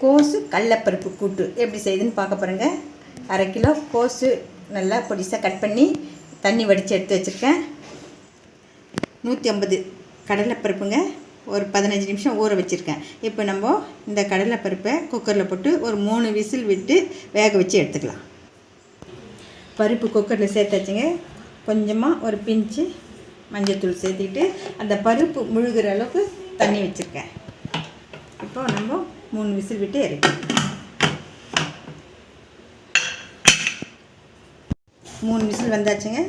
கோஸு கடலப்பருப்பு கூட்டு. எப்படி செய்யுதுன்னு பார்க்க போகிறேங்க அரை கிலோ கோஸு நல்லா பொடிசாக கட் பண்ணி தண்ணி வடித்து எடுத்து வச்சுருக்கேன். நூற்றி ஐம்பது கடலைப்பருப்புங்க. ஒரு பதினஞ்சு நிமிஷம் ஊற வச்சுருக்கேன். இப்போ நம்ம இந்த கடலைப்பருப்பை குக்கரில் போட்டு ஒரு மூணு விசில் விட்டு வேக வச்சு எடுத்துக்கலாம். பருப்பு குக்கரில் சேர்த்தாச்சுங்க. கொஞ்சமாக ஒரு பிஞ்சு மஞ்சள்தூள் சேர்த்துக்கிட்டு அந்த பருப்பு முழுகிற அளவுக்கு தண்ணி வச்சுருக்கேன். இப்போ நம்ம மூணு விசில் விட்டு இறக்கணும் மூணு விசில் வந்தாச்சுங்க.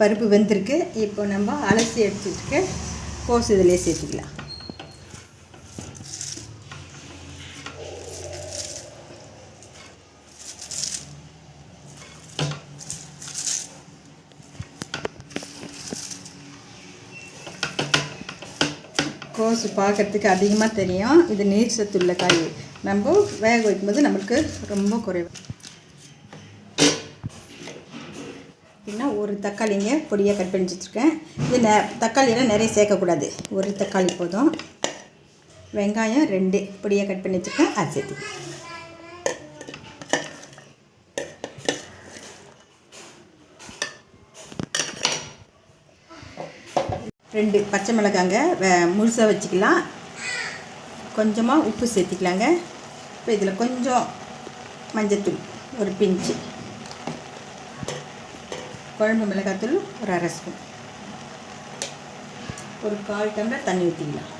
பருப்பு வெந்திருக்கு. இப்போ நம்ம அலசி எடுத்து கோஸ் இதிலே சேர்த்துக்கலாம். கோஸு பார்க்குறதுக்கு அதிகமாக தெரியும். இது நீர் சத்துள்ள காய். நம்ம வேக வைக்கும்போது நம்மளுக்கு ரொம்ப குறைவு. அப்படின்னா ஒரு தக்காளிங்க பொடியாக கட் பண்ணி வச்சுருக்கேன். இது நெ தக்காளியெல்லாம் நிறைய சேர்க்கக்கூடாது. ஒரு தக்காளி போதும். வெங்காயம் ரெண்டு பொடியாக கட் பண்ணி வச்சுருக்கேன். அது சேர்த்து ரெண்டு பச்சை மிளகாங்க வே முழுசாக வச்சுக்கலாம். கொஞ்சமாக உப்பு சேர்த்திக்கலாங்க. இப்போ இதில் கொஞ்சம் மஞ்சத்தூள் ஒரு பிஞ்சு. குழம்பு மிளகாத்தூள் ஒரு அரை ஸ்பூன். ஒரு கால் டம்ளர் தண்ணி ஊற்றிக்கலாம்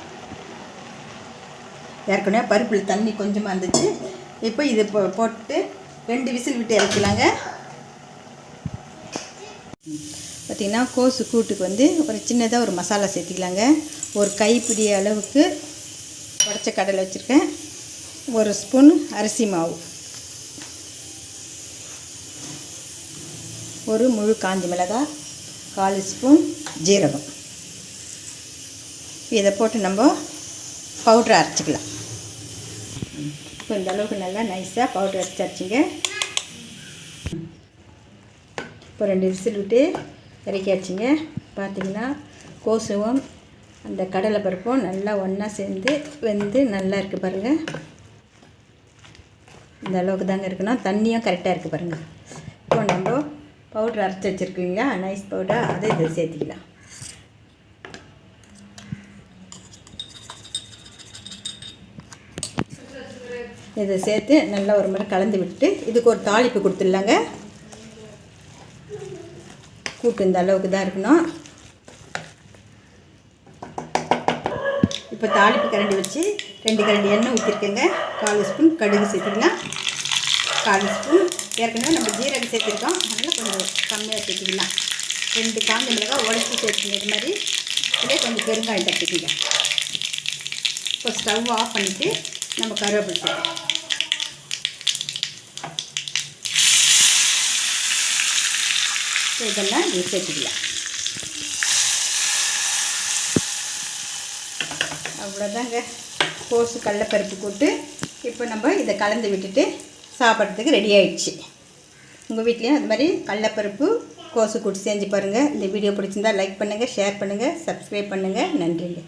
ஏற்கனவே பருப்பில் தண்ணி கொஞ்சமாக இருந்துச்சு. இப்போ இது போ போட்டு ரெண்டு விசில் விட்டு இறக்கலாங்க. பார்த்திங்கன்னா கோஸு கூட்டுக்கு வந்து ஒரு சின்னதாக ஒரு மசாலா சேர்த்திக்கலாங்க. ஒரு கைப்பிடி அளவுக்கு உடச்ச கடலை வச்சுருக்கேன். ஒரு ஸ்பூன் அரிசி மாவு. ஒரு முழு காஞ்சி மிளகாய் கால் ஸ்பூன் ஜீரகம். இதை போட்டு நம்ம பவுட்ரு அரைச்சிக்கலாம். இப்போ இந்த அளவுக்கு நல்லா நைஸாக பவுட்ரு அரைச்சி அரைச்சிங்க. இப்போ ரெண்டு விசில் விட்டு இறக்கியாச்சுங்க. பார்த்தீங்கன்னா கோசுவும் அந்த கடலை பருப்பும் நல்லா ஒன்றா சேர்ந்து வெந்து நல்லா இருக்குது பாருங்கள் இந்த அளவுக்கு தாங்க இருக்கணும் தண்ணியும் கரெக்டாக இருக்குது பாருங்கள் இப்போ நம்ம பவுட்ரு அரைச்சி வச்சுருக்கீங்களா? நைஸ் பவுடர் அதை இதை சேர்த்திக்கலாம். இதை சேர்த்து நல்லா ஒரு முறை கலந்து விட்டு இதுக்கு ஒரு தாளிப்பு கொடுத்துடலாங்க. கூட்டு இந்த அளவுக்கு தான் இருக்கணும். இப்போ தாளிப்பு கரண்டி வச்சு ரெண்டு கரண்டி எண்ணெய் ஊற்றிருக்கேங்க கால் ஸ்பூன் கடுகு சேர்த்துக்கலாம். கால் ஸ்பூன். ஏற்கனவே நம்ம ஜீரகம் சேர்த்துருக்கோம். அதனால் கொஞ்சம் கம்மியாக சேர்த்துக்கலாம். ரெண்டு காஞ்ச மிளகாய் உடச்சி சேர்த்துங்க. இது மாதிரி. இதே கொஞ்சம் பெருங்காயம் தட்டிக்கிங்க. இப்போ ஸ்டவ் ஆஃப் பண்ணிவிட்டு நம்ம கருவேப்பிலை சேர்க்கலாம். இதெல்லாம் சேர்த்துக்கலாம். அவ்வளோதாங்க. கோசு கடலப்பருப்பு போட்டு இப்போ நம்ம இதை கலந்து விட்டுட்டு சாப்பிட்றதுக்கு ரெடி ஆயிடுச்சு. உங்கள் வீட்லேயும் அது மாதிரி கடலப்பருப்பு கோசு கூட்டு செஞ்சு பாருங்கள் இந்த வீடியோ பிடிச்சிருந்தா லைக் பண்ணுங்கள் ஷேர் பண்ணுங்கள் சப்ஸ்கிரைப் பண்ணுங்கள் நன்றிங்க.